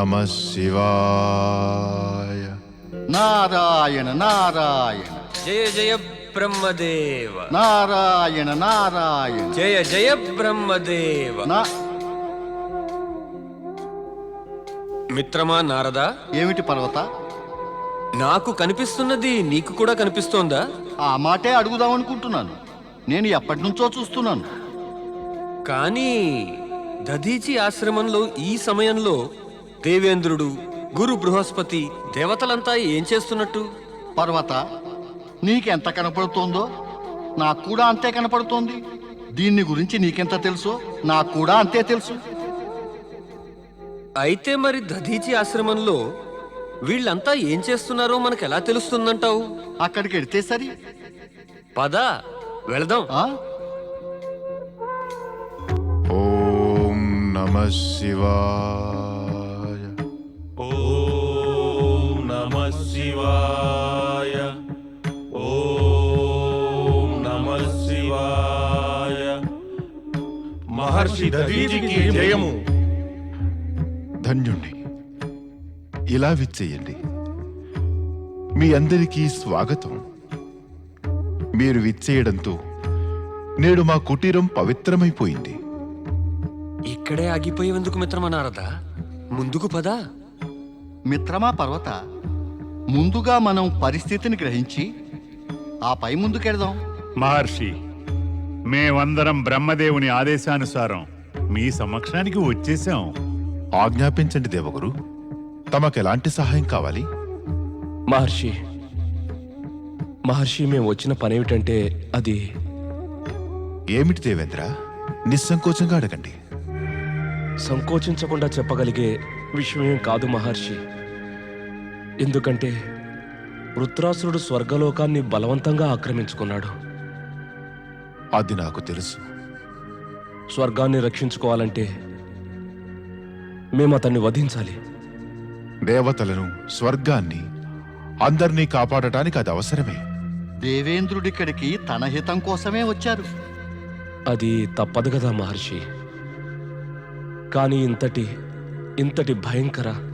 నమ శివాయ నారాయణ నారాయణ జయ జయ బ్రహ్మదేవ నారాయణ నారాయణ జయ జయ బ్రహ్మదేవ నా మిత్రమా నారదా ఏమిటి పర్వత? నాకు కనిపిస్తున్నది నీకు కూడా కనిపిస్తోందా? ఆ మాటే అడుగుదాం అనుకుంటున్నాను. నేను ఎప్పటి నుంచో చూస్తున్నాను. కానీ దధీచి ఆశ్రమంలో ఈ సమయంలో దేవేంద్రుడు గురు బృహస్పతి దేవతలంతా ఏం చేస్తున్నట్టు? పర్వత నీకెంత కనపడుతోందో నాకు కూడా అంతే కనపడుతోంది. దీన్ని గురించి నీకెంత తెలుసో నాకు కూడా అంతే తెలుసు. అయితే మరి దధీచి ఆశ్రమంలో వీళ్ళంతా ఏం చేస్తున్నారో మనకు ఎలా తెలుస్తుందంటావు? అక్కడికి వెడితే సరి. పద వెళదాం. ఆ? ఓం నమ శివాయ. శివాయ. ఓం నమ శివాయ. మహర్షి దధీజికి జయము. ధన్యుణ్ణి. ఇలా విచ్చేయండి. మీ అందరికీ స్వాగతం. మీరు విచ్చేయడంతో నేడు మా కుటీరం పవిత్రమైపోయింది. ఇక్కడే ఆగిపోయేందుకు మిత్రమా నారదా? ముందుకు పదా? మిత్రమా పర్వత ముందుగా మనం పరిస్థితిని గ్రహించి ఆ పై ముందుకెడదాం. మహర్షి మేమందరం బ్రహ్మదేవుని ఆదేశానుసారం మీ సమక్షానికి వచ్చేసాం ఆజ్ఞాపించండి దేవగురు తమకెలాంటి సహాయం కావాలి? మహర్షి మహర్షి మేము వచ్చిన పని ఏమిటంటే అది ఏమిటి దేవేంద్ర? నిస్సంకోచంగా అడగండి. సంకోచించకుండా చెప్పగలిగే విషయం ఏం కాదు మహర్షి. ఎందుకంటే వృత్రాసురుడు స్వర్గలోకాన్ని బలవంతంగా ఆక్రమించుకున్నాడు. అది నాకు తెలుసు. స్వర్గాన్ని రక్షించుకోవాలంటే మేము అతన్ని వధించాలి. దేవతలను స్వర్గాన్ని అందర్నీ కాపాడటానికి అది అవసరమే. దేవేంద్రుడిక్కడికి తన హితం కోసమే వచ్చారు. అది తప్పదు కదా మహర్షి. కానీ ఇంతటి ఇంతటి భయంకర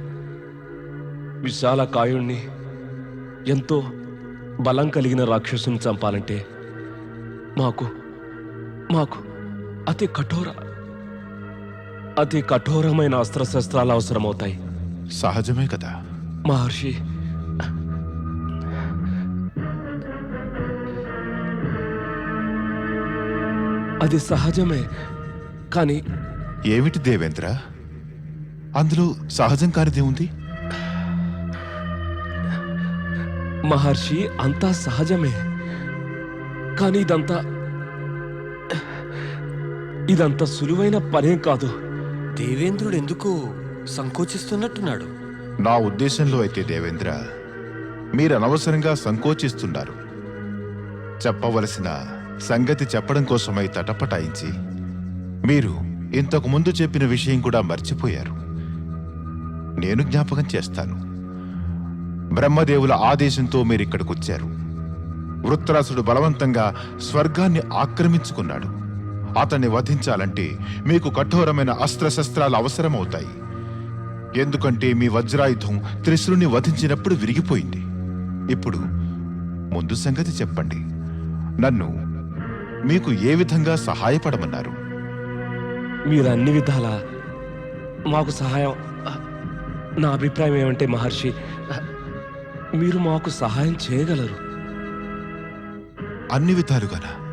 విశాల కాయుణ్ణి ఎంతో బలం కలిగిన రాక్షసుని చంపాలంటే మాకు మాకు అతి కఠోర అతి కఠోరమైన అస్త్రశస్త్రాలు అవసరమవుతాయి. సహజమే కదా. మహర్షి అది సహజమే కానీ ఏమిటి దేవేంద్ర? అందులో సహజం కానిదే ఉంది మహర్షి అంతా సహజమే. కానీ ఇదంతా ఇదంతా సులువైన పనేం కాదు. దేవేంద్రుడు ఎందుకు సంకోచిస్తున్నట్టున్నాడు? నా ఉద్దేశంలో అయితే దేవేంద్ర మీరు అనవసరంగా సంకోచిస్తున్నారు. చెప్పవలసిన సంగతి చెప్పడం కోసమై తటపటాయించి మీరు ఇంతకు ముందు చెప్పిన విషయం కూడా మర్చిపోయారు. నేను జ్ఞాపకం చేస్తాను. బ్రహ్మదేవుల ఆదేశంతో మీరు ఇక్కడికి వచ్చారు వృత్రాసుడు బలవంతంగా స్వర్గాన్ని ఆక్రమించుకున్నాడు. అతన్ని వధించాలంటే మీకు కఠోరమైన అస్త్రశస్త్రాలు అవసరమవుతాయి. ఎందుకంటే మీ వజ్రాయుధం త్రిశురుని వధించినప్పుడు విరిగిపోయింది. ఇప్పుడు ముందు సంగతి చెప్పండి. నన్ను మీకు ఏ విధంగా సహాయపడమన్నారు? మీరు అన్ని విధాలా మాకు సహాయం. నా అభిప్రాయం ఏమంటే మహర్షి మీరు మాకు సహాయం చేయగలరు. అన్ని విధాలుగానా?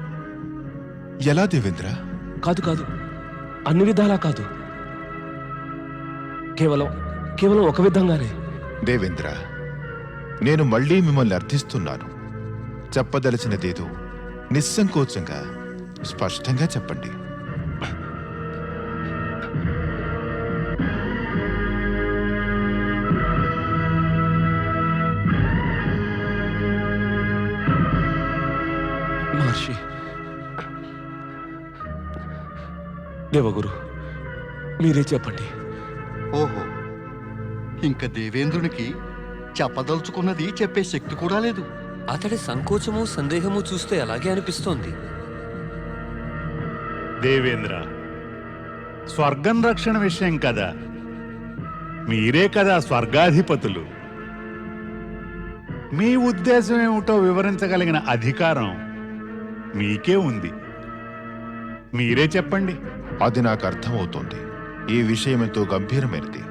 ఎలా దేవేంద్ర? కాదు కాదు. అన్ని విధాలా కాదు. కేవలం కేవలం ఒక విధంగానే. దేవేంద్ర నేను మళ్ళీ మిమ్మల్ని అర్థిస్తున్నాను. చెప్పదలచినదేదో నిస్సంకోచంగా స్పష్టంగా చెప్పండి. దేవగురు మీరే చెప్పండి. ఓహో ఇంక దేవేంద్రునికి చెప్పదలుచుకున్నది చెప్పే శక్తి కూడా లేదు. అతడి సంకోచము సందేహము చూస్తే అలాగే అనిపిస్తోంది. దేవేంద్ర స్వర్గం రక్షణ విషయం కదా. మీరే కదా స్వర్గాధిపతులు. మీ ఉద్దేశం ఏమిటో వివరించగలిగిన అధికారం మీకే ఉంది. మీరే చెప్పండి. అది నాకు అర్థమవుతోంది. ఈ విషయం ఎంతో గంభీరమైనది.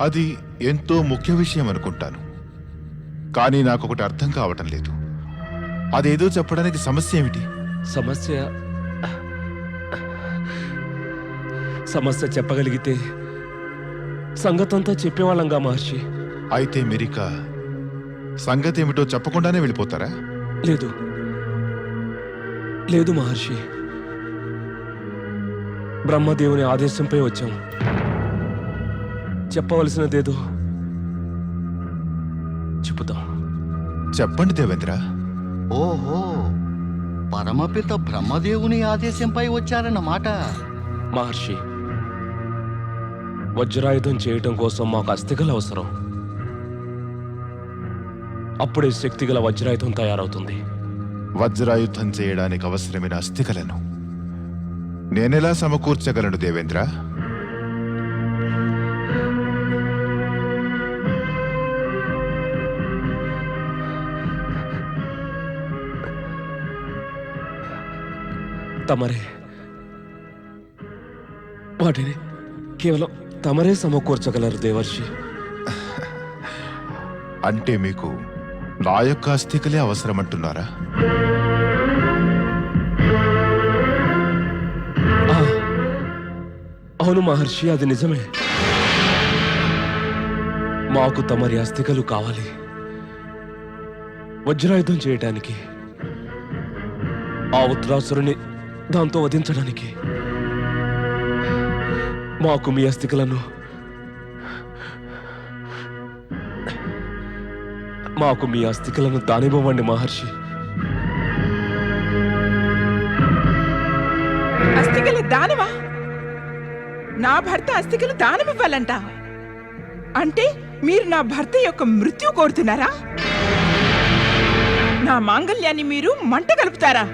అది ఎంతో ముఖ్య విషయం అనుకుంటాను. కానీ నాకు ఒకటి అర్థం కావటం లేదు. అదేదో చెప్పడానికి సమస్య ఏమిటి? సమస్య సమస్య చెప్పగలిగితే సంగతంతా చెప్పేవాళ్ళంగా మహర్షి. అయితే మీరిక సంగతి ఏమిటో చెప్పకుండానే వెళ్ళిపోతారా? లేదు. లేదు మహర్షి. బ్రహ్మదేవుని ఆదేశంపై వచ్చాం. చెప్పవలసినదేదో చెబుతాం చెప్పండి దేవేంద్ర. ఓహో పరమపిత బ్రహ్మదేవుని ఆదేశంపై వచ్చారన్నమాట. మహర్షి వజ్రాయుధం చేయటం కోసం మాకు అస్థికలు అవసరం. అప్పుడే శక్తిగల వజ్రాయుధం తయారవుతుంది. వజ్రాయుద్ధం చేయడానికి అవసరమైన అస్థికలను నేనెలా సమకూర్చగలను దేవేంద్ర? తమరే. వాటిని కేవలం తమరే సమకూర్చగలరు దేవర్షి. అంటే మీకు నా యొక్క అస్థికలే అవసరమంటున్నారా? అవును మహర్షి అది నిజమే. మాకు తమరి అస్థికలు కావాలి. వజ్రాయుధం చేయటానికి ఆ ఉత్తరాసురుని దాంతో వధించడానికి. మాకు మీ అస్థికలను మాకు మీ అస్థికలను దానివ్వండి మహర్షి. అస్థికలు దానవా? నా భర్త అస్థికలు దానమివ్వాలంట. అంటే మీరు నా భర్త యొక్క మృత్యు కోరుతున్నారా? నా మాంగల్యాన్ని మీరు మంట కలుపుతారా?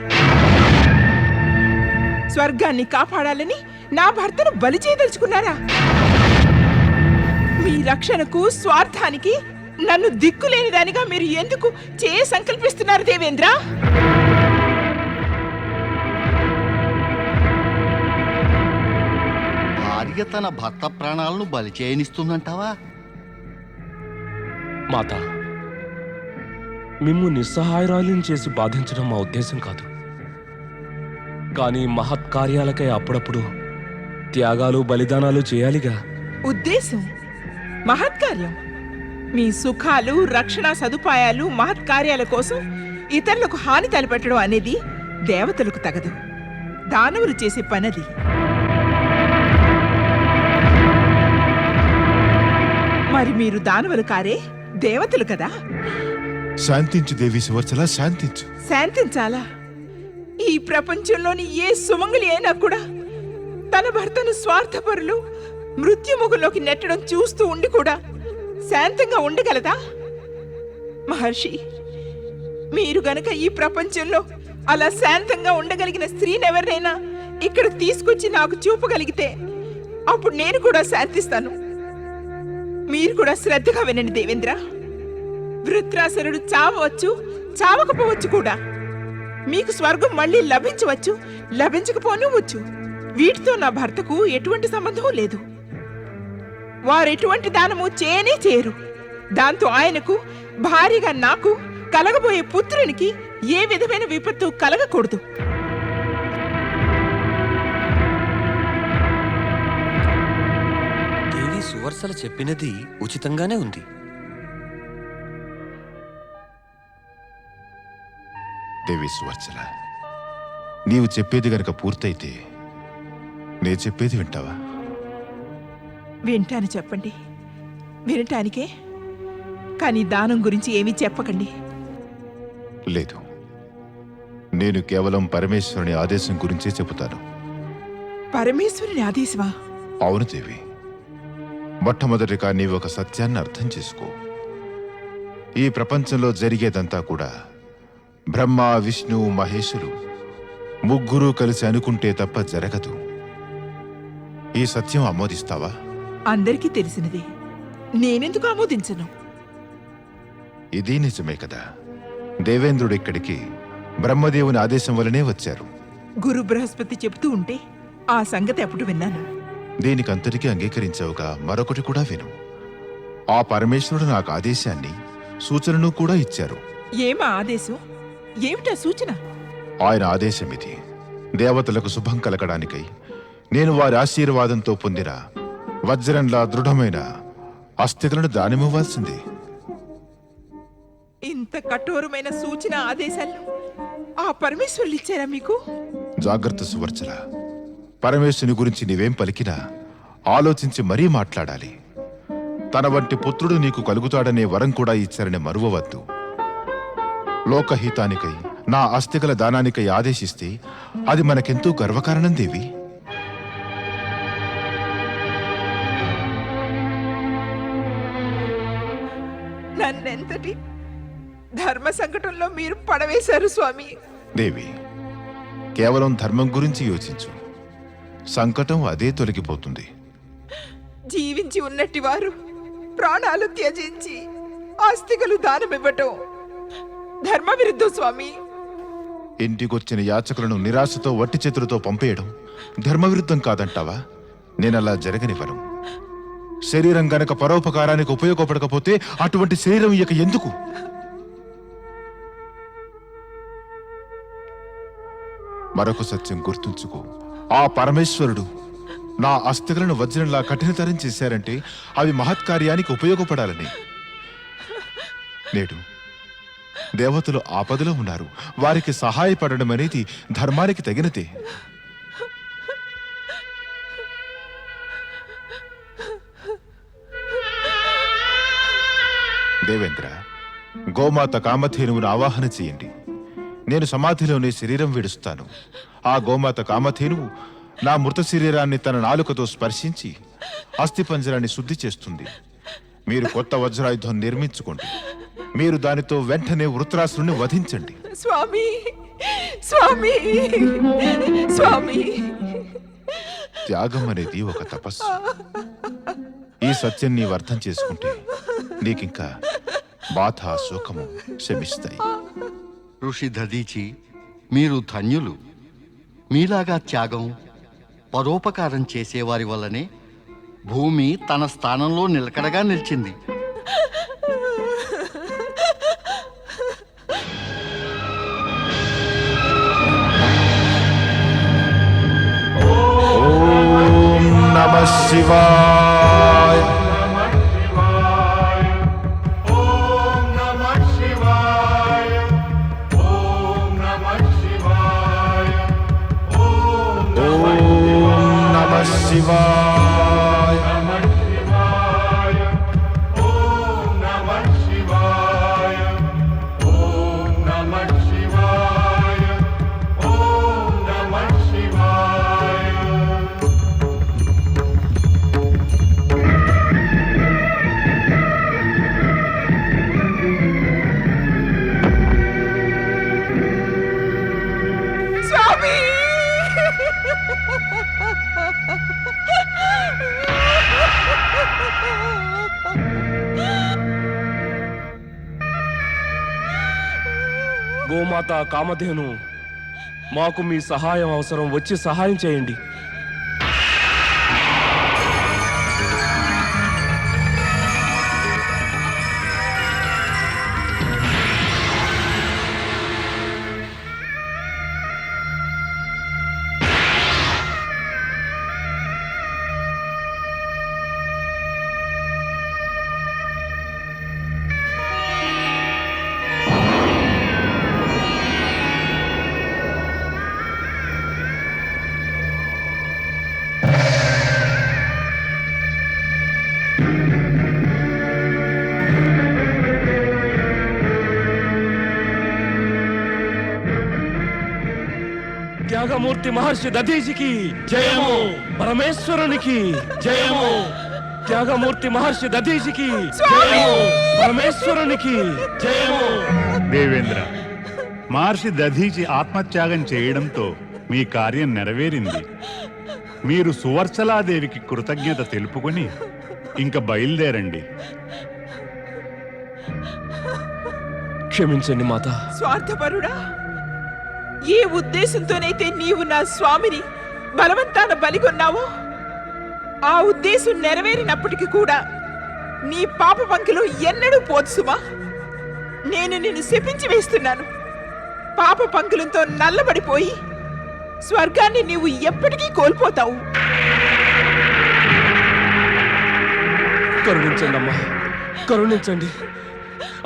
స్వర్గాన్ని కాపాడాలని నా భర్తను బలి చేయదలుచుకున్నారా? మీ రక్షణకు స్వార్థానికి నన్ను దిక్కులేని దానిగా మీరు ఎందుకు చే సంకల్పిస్తున్నారు దేవేంద్ర? భార్య తన భర్త ప్రాణాలను బలి చేయనిస్తుందంటావా? మాత మిమ్ము నిస్సహాయరాలను చేసి బాధించడం మా ఉద్దేశం కాదు. కానీ మహత్ కార్యాలకై అప్పుడప్పుడు త్యాగాలు బలిదానాలు చేయాలిగా. ఉద్దేశం? మహత్కార్యం మీ సుఖాలు రక్షణ సదుపాయాలు మహత్కార్యాల కోసం ఇతరులకు హాని తలపెట్టడం అనేది దేవతలకు తగదు. దానవులు చేసే పనది. మరి మీరు దానవులు కారే? దేవతలు కదా? శాంతించు దేవి సువర్చల శాంతించు. శాంతించాలా? ఈ ప్రపంచంలోని ఏ సుమంగళి అయినా కూడా తన భర్తను స్వార్థపరులు మృత్యుముఖంలోకి నెట్టడం చూస్తూ ఉండి కూడా శాంతంగా ఉండగలదా? మహర్షి మీరు గనక ఈ ప్రపంచంలో అలా శాంతంగా ఉండగలిగిన స్త్రీనెవరినైనా ఇక్కడ తీసుకొచ్చి నాకు చూపగలిగితే అప్పుడు నేను కూడా శాంతిస్తాను. మీరు కూడా శ్రద్ధగా వినండి దేవేంద్ర. వృత్రాసురుడు చావవచ్చు చావకపోవచ్చు కూడా. మీకు స్వర్గం మళ్ళీ లభించవచ్చు లభించకపోనవచ్చు. వీటితో నా భర్తకు ఎటువంటి సంబంధం లేదు. వారెటువంటి దానము చేయనే చేయరు. దాంతో ఆయనకు భారీగా నాకు కలగబోయే పుత్రునికి ఏ విధమైన విపత్తు కలగకూడదు. సువర్సల చెప్పినది ఉచితంగానే ఉంది. దేవి సువర్చల నీవు చెప్పేది గనక పూర్తయితే నే చెప్పేది వింటావా? వింటాను చెప్పండి. వినటానికే? కానీ దానం గురించి ఏమీ చెప్పకండి. లేదు. నేను కేవలం పరమేశ్వరుని ఆదేశం గురించే చెబుతాను. పరమేశ్వరుని ఆదేశమా? అవును దేవి. మొట్టమొదటిగా నీవు ఒక సత్యాన్ని అర్థం చేసుకో. ఈ ప్రపంచంలో జరిగేదంతా కూడా బ్రహ్మ విష్ణు మహేశులు ముగ్గురు కలిసి అనుకుంటే తప్ప జరగదు. ఈ సత్యం ఆమోదిస్తావా? అందరికీ తెలిసినదే. నేనెందుకు ఆమోదించను? ఇది నిజమే కదా. దేవేంద్రుడు ఇక్కడికి బ్రహ్మదేవుని ఆదేశం వలనే వచ్చారు. గురు బృహస్పతి చెబుతూ ఉంటే ఆ సంగతి అప్పుడు విన్నాను. దీనికంతటికీ అంగీకరించావుగా మరొకటి కూడా విను. ఆ పరమేశ్వరుడు నాకు ఆదేశాన్ని సూచనను కూడా ఇచ్చారు. ఏమా ఆదేశం? ఏమిటా సూచన? ఆయన ఆదేశం ఇది. దేవతలకు శుభం కలగడానికై నేను వారి ఆశీర్వాదంతో పొందిన వజ్రంలా దృఢమైన అస్థికలను దానమివ్వాల్సిందే. ఇంత కఠోరమైన సూచన ఆదేశాలు ఆ పరమేశ్వరులు ఇచ్చారా మీకు? జాగ్రత్త సువర్చల పరమేశ్వరుని గురించి నీవేం పలికినా ఆలోచించి మరీ మాట్లాడాలి. తన వంటి పుత్రుడు నీకు కలుగుతాడనే వరం కూడా ఇచ్చారని మరువవద్దు. లోకహితానికై నా అస్థికల దానానికై ఆదేశిస్తే అది మనకెంతో గర్వకారణం దేవి. నన్నెంతటి ధర్మ సంకటంలో మీరు పడవేశారు స్వామి. దేవి కేవలం ధర్మం గురించి యోచించు. సంకటం అదే తొలగిపోతుంది. జీవించి ఉన్నట్టి వారు ప్రాణాలు త్యజించి ఆస్తికలు దానమివ్వటం. ధర్మ విరుద్ధం స్వామి. ఇంటికొచ్చిన యాచకులను నిరాశతో వట్టి చేతులతో పంపేయడం ధర్మవిరుద్ధం కాదంటావా? నేనలా జరగనివ్వను. శరీరం గనక పరోపకారానికి ఉపయోగపడకపోతే అటువంటి శరీరం ఇక ఎందుకు? మరొక సత్యం గుర్తుంచుకో. ఆ పరమేశ్వరుడు నా అస్థికలను వజ్రంలా కఠినతరం చేశారంటే అవి మహత్కార్యానికి ఉపయోగపడాలని. నేడు దేవతలు ఆపదలో ఉన్నారు. వారికి సహాయపడడం అనేది ధర్మానికి తగినదే. దేవేంద్ర గోమాత కామధేనువును ఆవాహన చేయండి. నేను సమాధిలోనే శరీరం విడుస్తాను. ఆ గోమాత కామధేనువు నా మృత శరీరాన్ని తన నాలుకతో స్పర్శించి అస్థిపంజరాన్ని శుద్ధి చేస్తుంది. మీరు కొత్త వజ్రాయుధం నిర్మించుకోండి. మీరు దానితో వెంటనే వృత్రాసురుని వధించండి. స్వామి స్వామి స్వామి. త్యాగం అనేది ఒక తపస్సు. ఈ సత్యం నీవు అర్థం చేసుకుంటే నీకింకా బాధ శోకము శమిస్తాయి ఋషి దదీచి మీరు ధన్యులు. మీలాగా త్యాగం పరోపకారం చేసేవారి వల్లనే భూమి తన స్థానంలో నిలకడగా నిలిచింది. ఓం గోమాత కామధేను మాకు మీ సహాయం అవసరం వచ్చి సహాయం చేయండి. త్యాగమూర్తి మహర్షి దధీజికి జయము. పరమేశ్వరునికి జయము. త్యాగమూర్తి మహర్షి దధీజికి జయము. పరమేశ్వరునికి జయము. దేవేంద్ర మహర్షి దధీచి ఆత్మత్యాగం చేయడంతో మీ కార్యం నెరవేరింది. మీరు సువర్చలాదేవికి కృతజ్ఞత తెలుపుకొని ఇంక బయలుదేరండి. క్షమించండి మాత. స్వార్థపరుడా ఏ ఉద్దేశంతోనైతే నీవు నా స్వామిని బలవంతాన బలిగొన్నావో ఆ ఉద్దేశం నెరవేరినప్పటికీ కూడా నీ పాప పంకిలో ఎన్నడూ పోదుసుమా నేను నిన్ను శపించి వేస్తున్నాను. పాప పంకులంతో నల్లబడిపోయి స్వర్గాన్ని నీవు ఎప్పటికీ కోల్పోతావు. కరుణించండి అమ్మా. కరుణించండి.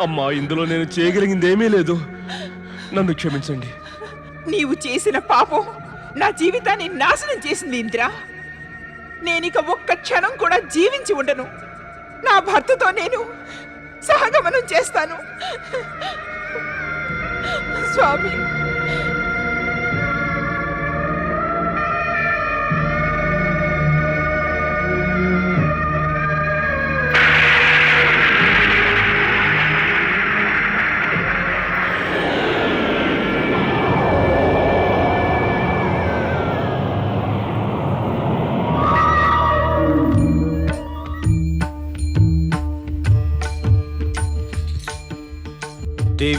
అమ్మా ఇందులో నేను చేయగలిగింది ఏమీ లేదు. నన్ను క్షమించండి. నీవు చేసిన పాపం నా జీవితాన్ని నాశనం చేసింది ఇంద్రా. నేనిక ఒక్క క్షణం కూడా జీవించి ఉండను. నా భర్తతో నేను సహగమనం చేస్తాను. స్వామి.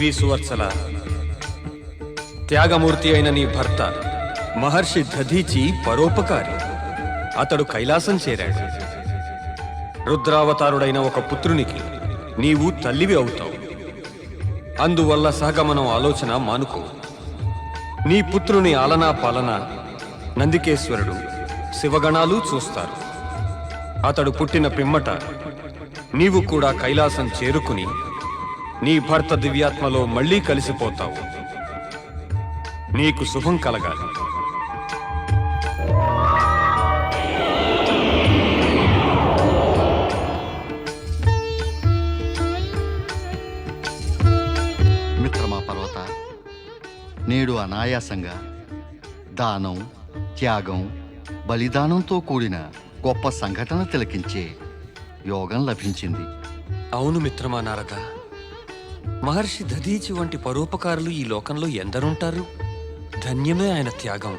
దేవి సువత్సల త్యాగమూర్తి అయిన నీ భర్త మహర్షి దధీచి పరోపకారి. అతడు కైలాసం చేరాడు. రుద్రావతారుడైన ఒక పుత్రునికి నీవు తల్లివి అవుతావు. అందువల్ల సహగమనం ఆలోచన మానుకో. నీ పుత్రుని ఆలనా పాలన నందికేశ్వరుడు శివగణాలు చూస్తారు. అతడు పుట్టిన పిమ్మట నీవు కూడా కైలాసం చేరుకుని నీ భర్త దివ్యాత్మలో మళ్ళీ కలిసిపోతావు. నీకు శుభం కలగాలి. మిత్రమా పర్వత నేడు అనాయాసంగా దానం త్యాగం బలిదానంతో కూడిన గొప్ప సంఘటన తిలకించే యోగం లభించింది. అవును మిత్రమా నారద. మహర్షి దధీచి వంటి పరోపకారులు ఈ లోకంలో ఎందరుంటారు? ధన్యమే ఆయన త్యాగం.